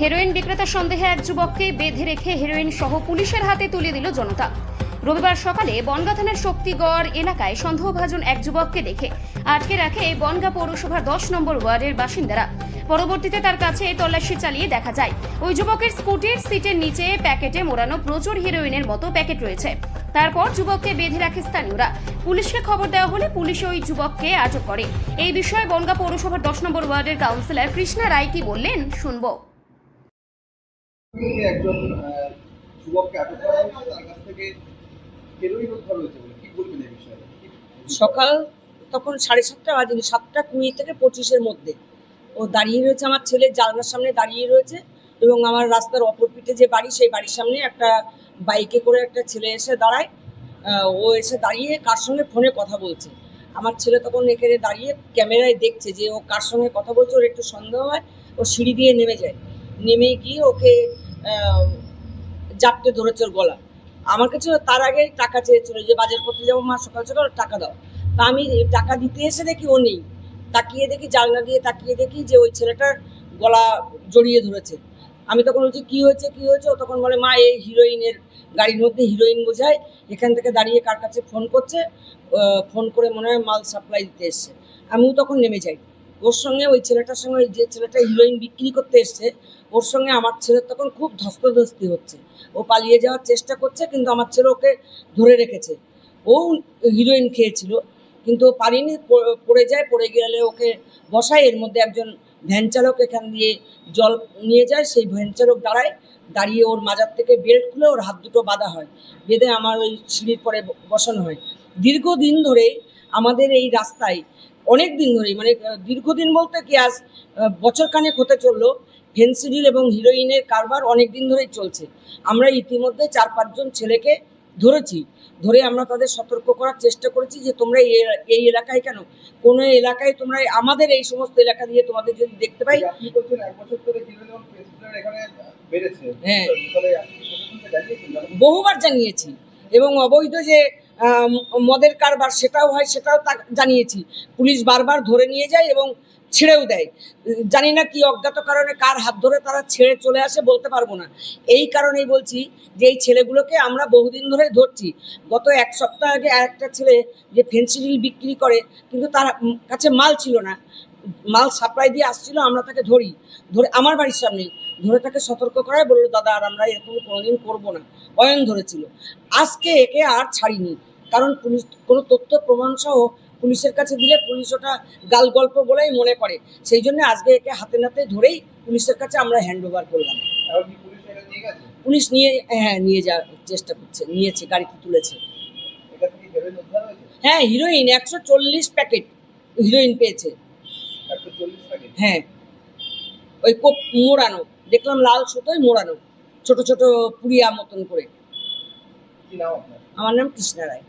Heroin বিক্রেতা সন্দেহে এক যুবককে বেঁধে রেখে হেরোইন সহ পুলিশের হাতে তুলে দিল জনতা। রবিবার সকালে বনগা থানার শক্তিগড় এলাকায় সন্দেহভাজন এক যুবককে দেখে আটকে রাখে বনগা পৌরসভার দশ নম্বর ওয়ার্ডের বাসিন্দারা। পরবর্তীতে তার কাছে তল্লাশি চালিয়ে দেখা যায়। ওই যুবকের স্কুটির সিটের নিচে প্যাকেটে মোড়ানো প্রচুর হিরোইনের মতো প্যাকেট রয়েছে। তারপর যুবককে বেঁধে রাখে স্থানীয়রা। পুলিশকে খবর দেওয়া হলে পুলিশ ওই যুবককে আটক করে। এই বিষয়ে বনগা পৌরসভার দশ নম্বর ওয়ার্ডের কাউন্সিলর কৃষ্ণা রায় কি বললেন, শুনব। একজন যুবককে আটক করা হয়েছে, তার কাছ থেকে হেরোইন উদ্ধার হয়েছে বলে কি বলবেন এই বিষয়ে? সকাল তখন সাড়ে সাতটা বাজে সাতটা কুড়ি থেকে পঁচিশের মধ্যে। ও দাঁড়িয়ে রয়েছে, আমার ছেলে জানলার সামনে দাঁড়িয়ে রয়েছে এবং আমার রাস্তার অপর পিঠে যে বাড়ি, সেই বাড়ির সামনে একটা বাইকে করে একটা ছেলে এসে দাঁড়ায়। ও এসে দাঁড়িয়ে কার সঙ্গে ফোনে কথা বলছে। আমার ছেলে তখন এখানে দাঁড়িয়ে ক্যামেরায় দেখছে যে ও কার সঙ্গে কথা বলছে, ওর একটু সন্দেহ হয়, ও সিঁড়ি দিয়ে নেমে যায়। নেমে গিয়ে ওকে জাপটে ধরেছে ওর গলা। আমার কাছে তার আগে টাকা চেয়েছিল যে, বাজার করতে যাব, মা, সকাল সকাল টাকা দাও। তা আমি টাকা দিতে এসে দেখি ও নেই। তাকিয়ে দেখি, জানলা দিয়ে তাকিয়ে দেখি যে, ওই ছেলেটার গলা জড়িয়ে ধরেছে। আমি তখন বলছি, কি হয়েছে কি হয়েছে? ও তখন বলে, মা, এই হিরোইনের গাড়ির মধ্যে হিরোইন বোঝায়, এখান থেকে দাঁড়িয়ে কার কাছে ফোন করছে ফোন করে মনে হয় মাল সাপ্লাই দিতে এসছে। আমিও তখন নেমে যাই। ওর সঙ্গে ওই ছেলেটার সঙ্গে, ওই যে ছেলেটা হিরোইন বিক্রি করতে এসছে, ওর সঙ্গে আমার ছেলের তখন খুব ধস্তাধস্তি হচ্ছে। ও পালিয়ে যাওয়ার চেষ্টা করছে, কিন্তু আমার ছেলে ওকে ধরে রেখেছে। ও হিরোইন খেয়েছিল, কিন্তু পারিনি পড়ে যায়, পড়ে গেলে ওকে বসায়, এর মধ্যে একজন ভ্যান চালক এখান দিয়ে জল নিয়ে যায়, সেই ভ্যান চালক দাঁড়ায়, দাঁড়িয়ে ওর মাজার থেকে বেল্ট খুলে ওর হাত দুটো বাঁধা হয়, বেঁধে আমার ওই সিঁড়ির পরে বসানো হয়। দীর্ঘদিন ধরে আমাদের এই রাস্তায় অনেক দিন ধরেই মানে দীর্ঘদিন বলতে কি আজ আহ, বছর খানেক হতে চলল ফেন্সিডিল এবং হিরোইনের কারবার অনেক দিন ধরেই চলছে। আমরা ইতিমধ্যে চার পাঁচজন ছেলেকে ধরেছি ধরে আমরা তাদের সতর্ক করার চেষ্টা করেছি যে তোমরা এই এলাকায় কেন? কোনো এলাকায় তোমরা আমাদের এই সমস্ত এলাকা দিয়ে তোমাদের যদি দেখতে পাই হ্যাঁ। বহুবার জানিয়েছি এবং অবৈধ যে মদের কারবার সেটাও হয়, সেটাও তা- জানিয়েছি। পুলিশ বারবার ধরে নিয়ে যায় এবং ছেড়েও দেয়। জানি না কি অজ্ঞাত কারণে কার হাত ধরে তারা ছেড়ে চলে আসে বলতে পারব না। এই কারণেই বলছি যে এই ছেলেগুলোকে আমরা বহুদিন ধরে ধরছি। গত এক সপ্তাহ আগে আরেকটা ছেলে যে ফেন্সিডিল বিক্রি করে, কিন্তু তার কাছে মাল ছিল না। মাল সাপ্লাই দিয়ে আসছিল আমরা তাকে ধরি। ধরে আমার বাড়ির সামনেই ধরে তাকে সতর্ক করায় বলল দাদা আর আমরা এরকম কোনোদিন করব না। অয়ন ধরেছিল। আজকে একে আর ছাড়িনি কারণ পুলিশ কোনো তথ্য প্রমাণ সহ পুলিশের কাছে দিলে পুলিশ ওটা গাল গল্প বলেই মনে করে। সেই জন্য আজকে একে হাতে নাতে ধরেই পুলিশের কাছে আমরা হ্যান্ড ওভার করলাম পুলিশ নিয়ে হ্যাঁ নিয়ে যাওয়ার চেষ্টা করছে নিয়েছে গাড়িতে তুলেছে। হ্যাঁ হিরোইন একশো চল্লিশ প্যাকেট হিরোইন পেয়েছে। হ্যাঁ। ওই কোপ মোড়ানো দেখলাম লাল সুতোয় মোড়ানো ছোট ছোট পুরিয়া মতন করে। আমার নাম কৃষ্ণা রায়।